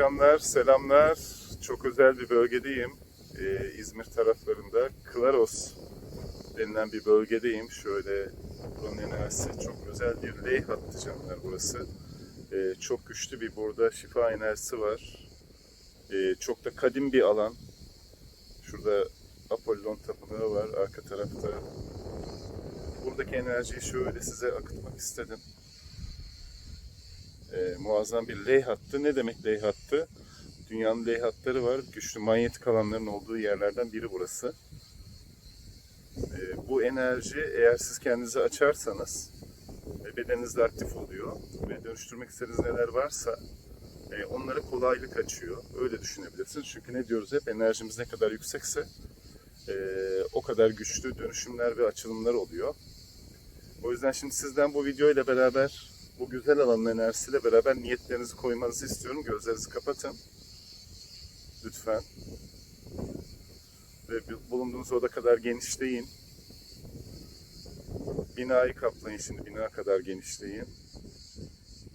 canlar, selamlar. Çok özel bir bölgedeyim. Ee, İzmir taraflarında Klaros denilen bir bölgedeyim. Şöyle buranın enerjisi çok özel bir ley hattı canlar burası. Ee, çok güçlü bir burada şifa enerjisi var. Ee, çok da kadim bir alan. Şurada Apollon tapınağı var arka tarafta. Buradaki enerjiyi şöyle size akıtmak istedim. Ee, muazzam bir ley hattı. Ne demek ley hattı? Dünyanın ley hatları var. Güçlü manyetik alanların olduğu yerlerden biri burası. Ee, bu enerji eğer siz kendinizi açarsanız e, bedeninizde aktif oluyor ve dönüştürmek istediğiniz neler varsa e, onlara kolaylık açıyor. Öyle düşünebilirsiniz. Çünkü ne diyoruz hep enerjimiz ne kadar yüksekse e, o kadar güçlü dönüşümler ve açılımlar oluyor. O yüzden şimdi sizden bu video ile beraber bu güzel alanın enerjisiyle beraber niyetlerinizi koymanızı istiyorum. Gözlerinizi kapatın. Lütfen. Ve bulunduğunuz oda kadar genişleyin. Binayı kaplayın şimdi. Bina kadar genişleyin.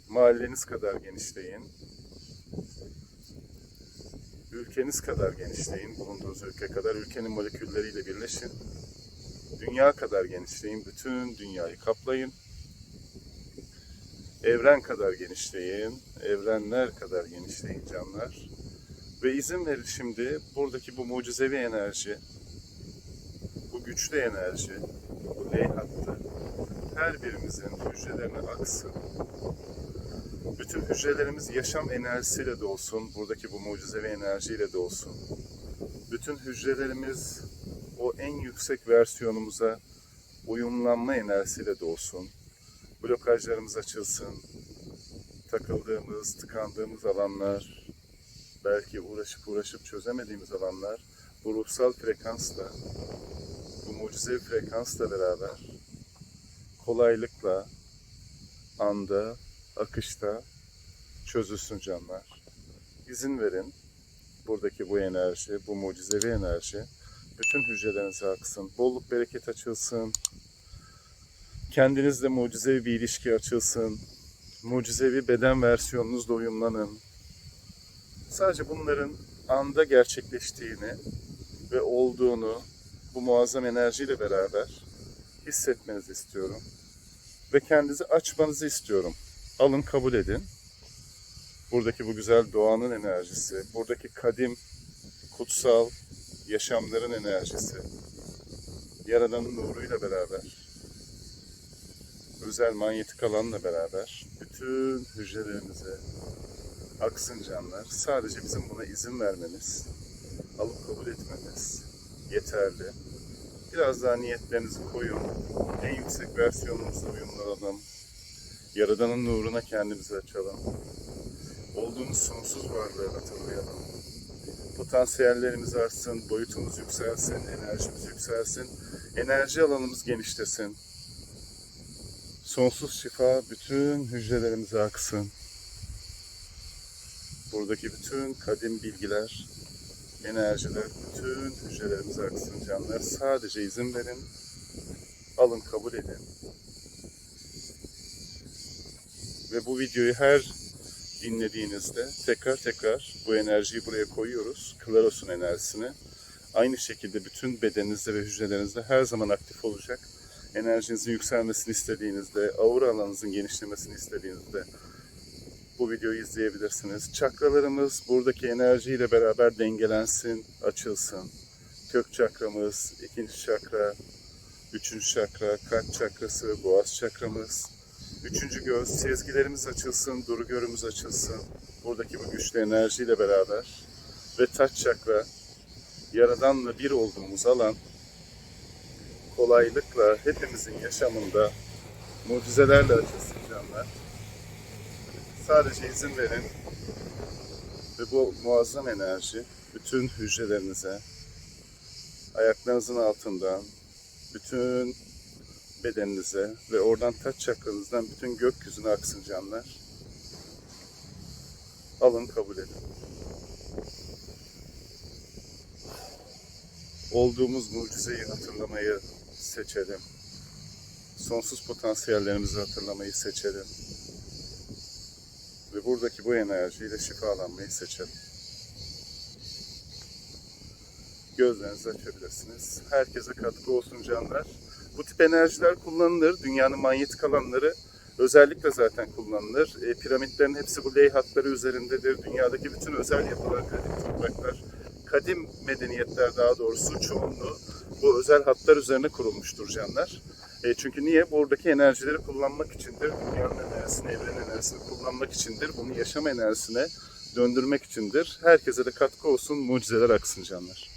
Mahalleniz kadar genişleyin. Ülkeniz kadar genişleyin. Bulunduğunuz ülke kadar. Ülkenin molekülleriyle birleşin. Dünya kadar genişleyin. Bütün dünyayı kaplayın. Evren kadar genişleyin. Evrenler kadar genişleyin canlar. Ve izin verin şimdi buradaki bu mucizevi enerji, bu güçlü enerji, bu ley hattı her birimizin hücrelerine aksın. Bütün hücrelerimiz yaşam enerjisiyle dolsun. Buradaki bu mucizevi enerjiyle dolsun. Bütün hücrelerimiz o en yüksek versiyonumuza uyumlanma enerjisiyle dolsun. Blokajlarımız açılsın. Takıldığımız, tıkandığımız alanlar, belki uğraşıp uğraşıp çözemediğimiz alanlar bu ruhsal frekansla, bu mucizevi frekansla beraber kolaylıkla, anda, akışta çözülsün canlar. İzin verin buradaki bu enerji, bu mucizevi enerji bütün hücrelerinize aksın. Bolluk bereket açılsın. Kendinizle mucizevi bir ilişki açılsın. Mucizevi beden versiyonunuzla uyumlanın. Sadece bunların anda gerçekleştiğini ve olduğunu bu muazzam enerjiyle beraber hissetmenizi istiyorum. Ve kendinizi açmanızı istiyorum. Alın kabul edin. Buradaki bu güzel doğanın enerjisi, buradaki kadim, kutsal yaşamların enerjisi, Yaradan'ın nuruyla beraber, özel manyetik alanla beraber bütün hücrelerimize aksın canlar. Sadece bizim buna izin vermemiz, alıp kabul etmemiz yeterli. Biraz daha niyetlerinizi koyun. En yüksek versiyonumuzla uyumlanalım. Yaradan'ın nuruna kendimizi açalım. Olduğumuz sonsuz varlığı hatırlayalım. Potansiyellerimiz artsın, boyutumuz yükselsin, enerjimiz yükselsin. Enerji alanımız genişlesin. Sonsuz şifa bütün hücrelerimize aksın. Buradaki bütün kadim bilgiler, enerjiler bütün hücrelerimize aksın canlar. Sadece izin verin. Alın kabul edin. Ve bu videoyu her dinlediğinizde tekrar tekrar bu enerjiyi buraya koyuyoruz. Klaros'un enerjisini. Aynı şekilde bütün bedeninizde ve hücrelerinizde her zaman aktif olacak. Enerjinizin yükselmesini istediğinizde, aura alanınızın genişlemesini istediğinizde bu videoyu izleyebilirsiniz. Çakralarımız buradaki enerjiyle beraber dengelensin, açılsın. Kök çakramız, ikinci çakra, üçüncü çakra, kalp çakrası, boğaz çakramız, üçüncü göz, sezgilerimiz açılsın, duru görümüz açılsın. Buradaki bu güçlü enerjiyle beraber ve taç çakra, Yaradan'la bir olduğumuz alan kolaylıkla hepimizin yaşamında mucizelerle açılsın canlar. Sadece izin verin ve bu muazzam enerji bütün hücrelerinize, ayaklarınızın altından, bütün bedeninize ve oradan taç çakranızdan bütün gökyüzüne aksın canlar. Alın kabul edin. Olduğumuz mucizeyi hatırlamayı seçelim. Sonsuz potansiyellerimizi hatırlamayı seçelim ve buradaki bu enerjiyle şifalanmayı seçelim. Gözlerinizi açabilirsiniz. Herkese katkı olsun canlar. Bu tip enerjiler kullanılır. Dünyanın manyetik alanları özellikle zaten kullanılır. E, piramitlerin hepsi bu ley hatları üzerindedir. Dünyadaki bütün özel yapılar, kadim topraklar, kadim medeniyetler daha doğrusu çoğunluğu bu özel hatlar üzerine kurulmuştur canlar. E, çünkü niye? Buradaki enerjileri kullanmak içindir. Dünyanın enerjisini, evrenin enerjisini kullanmak içindir. Bunu yaşam enerjisine döndürmek içindir. Herkese de katkı olsun, mucizeler aksın canlar.